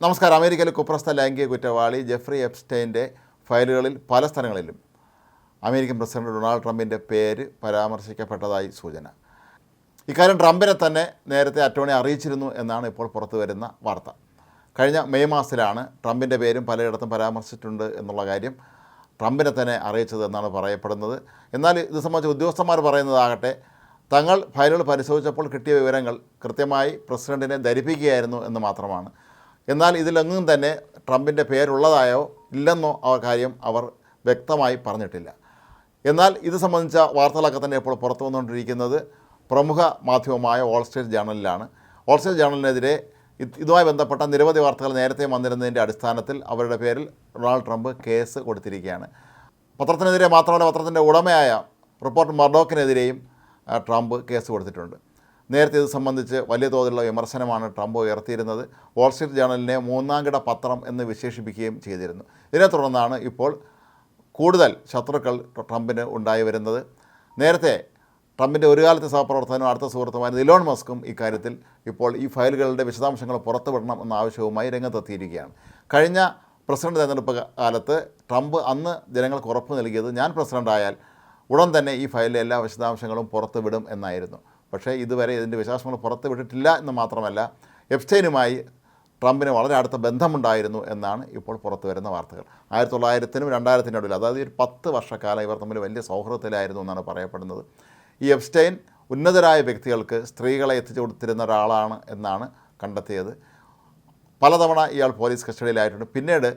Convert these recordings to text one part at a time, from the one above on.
നമസ്കാരം. അമേരിക്കയിലെ കുപ്രസ്ഥ ലൈംഗിക കുറ്റവാളി ജെഫ്രി എപ്സ്റ്റൈന്റെ ഫയലുകളിൽ പല സ്ഥലങ്ങളിലും അമേരിക്കൻ പ്രസിഡന്റ് ഡൊണാൾഡ് ട്രംപിന്റെ പേര് പരാമർശിക്കപ്പെട്ടതായി സൂചന. ഇക്കാര്യം ട്രംപിനെ തന്നെ നേരത്തെ അറ്റോണി അറിയിച്ചിരുന്നു എന്നാണ് ഇപ്പോൾ പുറത്തു വരുന്ന വാർത്ത. കഴിഞ്ഞ മെയ് മാസത്തിലാണ് ട്രംപിന്റെ പേരും പലയിടത്തും പരാമർശിച്ചിട്ടുണ്ട് എന്നുള്ള കാര്യം ട്രംപിനെ തന്നെ അറിയിച്ചത് എന്നാണ് പറയപ്പെടുന്നത്. എന്നാൽ ഇത് സംബന്ധിച്ച് ഉദ്യോഗസ്ഥന്മാർ പറയുന്നതാകട്ടെ തങ്ങൾ ഫയലുകൾ പരിശോധിച്ചപ്പോൾ കിട്ടിയ വിവരങ്ങൾ കൃത്യമായി പ്രസിഡന്റിനെ ധരിപ്പിക്കുകയായിരുന്നു എന്ന് മാത്രമാണ്. എന്നാൽ ഇതിലെങ്ങും തന്നെ ട്രംപിന്റെ പേരുള്ളതായോ ഇല്ലെന്നോ ആ കാര്യം അവർ വ്യക്തമായി പറഞ്ഞിട്ടില്ല. എന്നാൽ ഇത് സംബന്ധിച്ച വാർത്തകളൊക്കെ തന്നെ ഇപ്പോൾ പുറത്തു വന്നുകൊണ്ടിരിക്കുന്നത് പ്രമുഖ മാധ്യമമായ ഓൾ സ്റ്റേറ്റ് ജേണലിലാണ് ഓൾ സ്റ്റേറ്റ് ജേണലിനെതിരെ ഇതുമായി ബന്ധപ്പെട്ട നിരവധി വാർത്തകൾ നേരത്തെ വന്നിരുന്നതിന്റെ അടിസ്ഥാനത്തിൽ അവരുടെ പേരിൽ ഡൊണാൾഡ് ട്രംപ് കേസ് കൊടുത്തിരിക്കുകയാണ്. പത്രത്തിനെതിരെ മാത്രമല്ല പത്രത്തിന്റെ ഉടമയായ റിപ്പോർട്ട് മർഡോക്കിനെതിരെയും ട്രംപ് കേസ് കൊടുത്തിട്ടുണ്ട്. നേരത്തെ ഇത് സംബന്ധിച്ച് വലിയ തോതിലുള്ള വിമർശനമാണ് ട്രംപ് ഉയർത്തിയിരുന്നത്. വാൾസ്ട്രീറ്റ് ജേണലിനെ മൂന്നാംകിട പത്രം എന്ന് വിശേഷിപ്പിക്കുകയും ചെയ്തിരുന്നു. ഇതിനെ തുടർന്നാണ് ഇപ്പോൾ കൂടുതൽ ശത്രുക്കൾ ട്രംപിന് ഉണ്ടായി വരുന്നത്. നേരത്തെ ട്രംപിന്റെ ഒരു കാലത്തെ സഹപ്രവർത്തകനും അടുത്ത സുഹൃത്തുമായിരുന്ന ഇലോൺ മസ്കും ഇക്കാര്യത്തിൽ ഇപ്പോൾ ഈ ഫയലുകളുടെ വിശദാംശങ്ങൾ പുറത്തുവിടണം എന്ന ആവശ്യവുമായി രംഗത്തെത്തിയിരിക്കുകയാണ്. കഴിഞ്ഞ പ്രസിഡന്റ് തെരഞ്ഞെടുപ്പ് കാലത്ത് ട്രംപ് അന്ന് ജനങ്ങൾക്ക് ഉറപ്പ് നൽകിയത് ഞാൻ പ്രസിഡന്റായാൽ ഉടൻ തന്നെ ഈ ഫയലിലെ എല്ലാ വിശദാംശങ്ങളും പുറത്തുവിടും എന്നായിരുന്നു. പക്ഷേ ഇതുവരെ ഇതിന്റെ വിശാസങ്ങൾ പുറത്ത് വിട്ടിട്ടില്ല എന്ന് മാത്രമല്ല എപ്സ്റ്റൈനുമായി ട്രംപിന് വളരെ അടുത്ത ബന്ധമുണ്ടായിരുന്നു എന്നാണ് ഇപ്പോൾ പുറത്തു വരുന്ന വാർത്തകൾ. ആയിരത്തി തൊള്ളായിരത്തിനും രണ്ടായിരത്തിനും ഇടയിൽ അതായത് ഒരു പത്ത് വർഷക്കാലം ഇവർ തമ്മിൽ വലിയ സൗഹൃദത്തിലായിരുന്നു എന്നാണ് പറയപ്പെടുന്നത്. ഈ എഫ്സ്റ്റൈൻ ഉന്നതരായ വ്യക്തികൾക്ക് സ്ത്രീകളെ എത്തിച്ചു കൊടുത്തിരുന്ന ഒരാളാണ് എന്നാണ് കണ്ടെത്തിയത്. പലതവണ ഇയാൾ പോലീസ് കസ്റ്റഡിയിലായിട്ടുണ്ട്. പിന്നീട്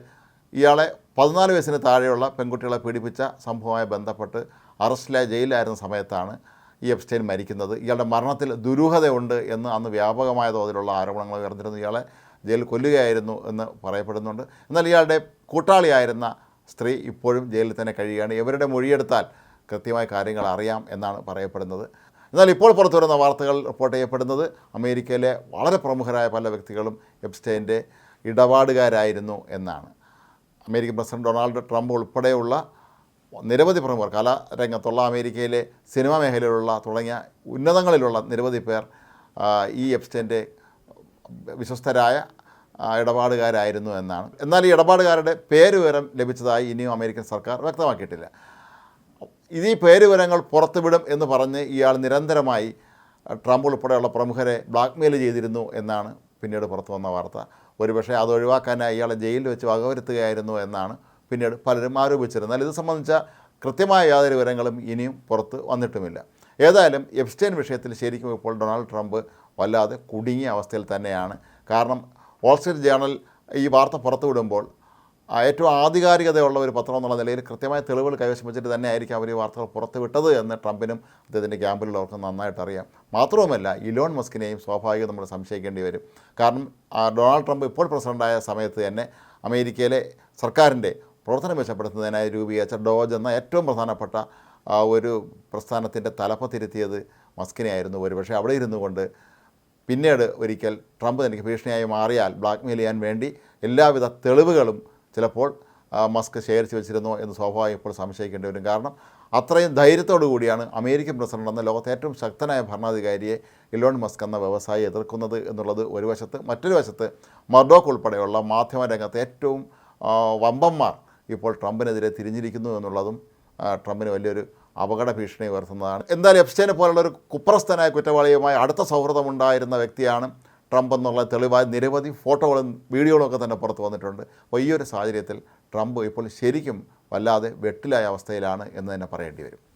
ഇയാളെ പതിനാല് വയസ്സിന് താഴെയുള്ള പെൺകുട്ടികളെ പീഡിപ്പിച്ച സംഭവവുമായി ബന്ധപ്പെട്ട് അറസ്റ്റിലായി ജയിലിലായിരുന്ന സമയത്താണ് ഈ എപ്സ്റ്റൈൻ മരിക്കുന്നത്. ഇയാളുടെ മരണത്തിൽ ദുരൂഹതയുണ്ട് എന്ന് അന്ന് വ്യാപകമായ തോതിലുള്ള ആരോപണങ്ങൾ ഉയർന്നിരുന്നു. ഇയാളെ ജയിലിൽ കൊല്ലുകയായിരുന്നു എന്ന് പറയപ്പെടുന്നുണ്ട്. എന്നാൽ ഇയാളുടെ കൂട്ടാളിയായിരുന്ന സ്ത്രീ ഇപ്പോഴും ജയിലിൽ തന്നെ കഴിയുകയാണ്. ഇവരുടെ മൊഴിയെടുത്താൽ കൃത്യമായ കാര്യങ്ങൾ അറിയാം എന്നാണ് പറയപ്പെടുന്നത്. എന്നാൽ ഇപ്പോൾ പുറത്തു വരുന്ന വാർത്തകൾ റിപ്പോർട്ട് ചെയ്യപ്പെടുന്നത് അമേരിക്കയിലെ വളരെ പ്രമുഖരായ പല വ്യക്തികളും എപ്സ്റ്റൈന്റെ ഇടപാടുകാരായിരുന്നു എന്നാണ്. അമേരിക്കൻ പ്രസിഡന്റ് ഡൊണാൾഡ് ട്രംപ് ഉൾപ്പെടെയുള്ള നിരവധി പ്രമുഖർ കലാരംഗത്തുള്ള അമേരിക്കയിലെ സിനിമാ മേഖലയിലുള്ള തുടങ്ങിയ ഉന്നതങ്ങളിലുള്ള നിരവധി പേർ ഈ എപ്സ്റ്റൈന്റെ വിശ്വസ്തരായ ഇടപാടുകാരായിരുന്നു എന്നാണ്. എന്നാൽ ഈ ഇടപാടുകാരുടെ പേരുവിവരം ലഭിച്ചതായി ഇനിയും അമേരിക്കൻ സർക്കാർ വ്യക്തമാക്കിയിട്ടില്ല. ഇത് ഈ പേരുവിവരങ്ങൾ പുറത്തുവിടും എന്ന് പറഞ്ഞ് ഇയാൾ നിരന്തരമായി ട്രംപ് ഉൾപ്പെടെയുള്ള പ്രമുഖരെ ബ്ലാക്ക്മെയിൽ ചെയ്തിരുന്നു എന്നാണ് പിന്നീട് പുറത്തു വന്ന വാർത്ത. ഒരുപക്ഷെ അത് ഒഴിവാക്കാനായി ഇയാളെ ജയിലിൽ വെച്ച് വകവരുത്തുകയായിരുന്നു എന്നാണ് പിന്നീട് പലരും ആരോപിച്ചിരുന്നു. എന്നാൽ ഇത് സംബന്ധിച്ച കൃത്യമായ യാതൊരു വിവരങ്ങളും ഇനിയും പുറത്ത് വന്നിട്ടുമില്ല. ഏതായാലും എബ്സ്റ്റൈൻ വിഷയത്തിൽ ശരിക്കും ഇപ്പോൾ ഡൊണാൾഡ് ട്രംപ് വല്ലാതെ കുടുങ്ങിയ അവസ്ഥയിൽ തന്നെയാണ്. കാരണം വാൾസ്ട്രീറ്റ് ജേണൽ ഈ വാർത്ത പുറത്തുവിടുമ്പോൾ ഏറ്റവും ആധികാരികതയുള്ള ഒരു പത്രം എന്നുള്ള നിലയിൽ കൃത്യമായ തെളിവുകൾ കൈവശം വെച്ചിട്ട് തന്നെ ആയിരിക്കും അവർ ഈ വാർത്തകൾ പുറത്തുവിട്ടത് എന്ന് ട്രംപിനും അദ്ദേഹത്തിന്റെ ക്യാമ്പിലുള്ളവർക്ക് നന്നായിട്ട് അറിയാം. മാത്രവുമല്ല ഇലോൺ മസ്കിനെയും സ്വാഭാവികം നമ്മൾ സംശയിക്കേണ്ടി വരും. കാരണം ഡൊണാൾഡ് ട്രംപ് ഇപ്പോൾ പ്രസിഡന്റായ സമയത്ത് തന്നെ അമേരിക്കയിലെ സർക്കാരിന്റെ പ്രവർത്തനം മെച്ചപ്പെടുത്തുന്നതിനായി രൂപീകരിച്ച ഡോജ് എന്ന ഏറ്റവും പ്രധാനപ്പെട്ട ഒരു പ്രസ്ഥാനത്തിന്റെ തലപ്പത്തിരുത്തിയത് മസ്കിനെയായിരുന്നു ഒരുപക്ഷെ അവിടെ ഇരുന്നു കൊണ്ട്. പിന്നീട് ഒരിക്കൽ ട്രംപ് തനിക്ക് ഭീഷണിയായി മാറിയാൽ ബ്ലാക്ക്മെയിൽ ചെയ്യാൻ വേണ്ടി എല്ലാവിധ തെളിവുകളും ചിലപ്പോൾ മസ്ക് ശേഖരിച്ച് വെച്ചിരുന്നു എന്ന് സ്വാഭാവികം ഇപ്പോൾ സംശയിക്കേണ്ടി വരും. കാരണം അത്രയും ധൈര്യത്തോടു കൂടിയാണ് അമേരിക്കൻ പ്രസിഡന്റ് എന്ന ലോകത്തെ ഏറ്റവും ശക്തനായ ഭരണാധികാരിയെ ഇലോൺ മസ്ക് എന്ന വ്യവസായി എതിർക്കുന്നത് എന്നുള്ളത് ഒരു വശത്ത് മറ്റൊരു വശത്ത് മർഡോക്ക് ഉൾപ്പെടെയുള്ള മാധ്യമരംഗത്തെ ഏറ്റവും വമ്പന്മാർ ഇപ്പോൾ ട്രംപിനെതിരെ തിരിഞ്ഞിരിക്കുന്നു എന്നുള്ളതും ട്രംപിന് വലിയൊരു അപകട ഭീഷണി ഉയർത്തുന്നതാണ്. എന്തായാലും എപ്സ്റ്റൈനെ പോലുള്ള ഒരു കുപ്രസ്ഥനായ കുറ്റവാളിയുമായി അടുത്ത സൗഹൃദമുണ്ടായിരുന്ന വ്യക്തിയാണ് ട്രംപ് എന്നുള്ള തെളിവായ നിരവധി ഫോട്ടോകളും വീഡിയോകളും ഒക്കെ തന്നെ പുറത്ത് വന്നിട്ടുണ്ട്. അപ്പോൾ ഈ ഒരു സാഹചര്യത്തിൽ ട്രംപ് ഇപ്പോൾ ശരിക്കും വല്ലാതെ വെട്ടിലായ അവസ്ഥയിലാണ് എന്ന് തന്നെ പറയേണ്ടി വരും.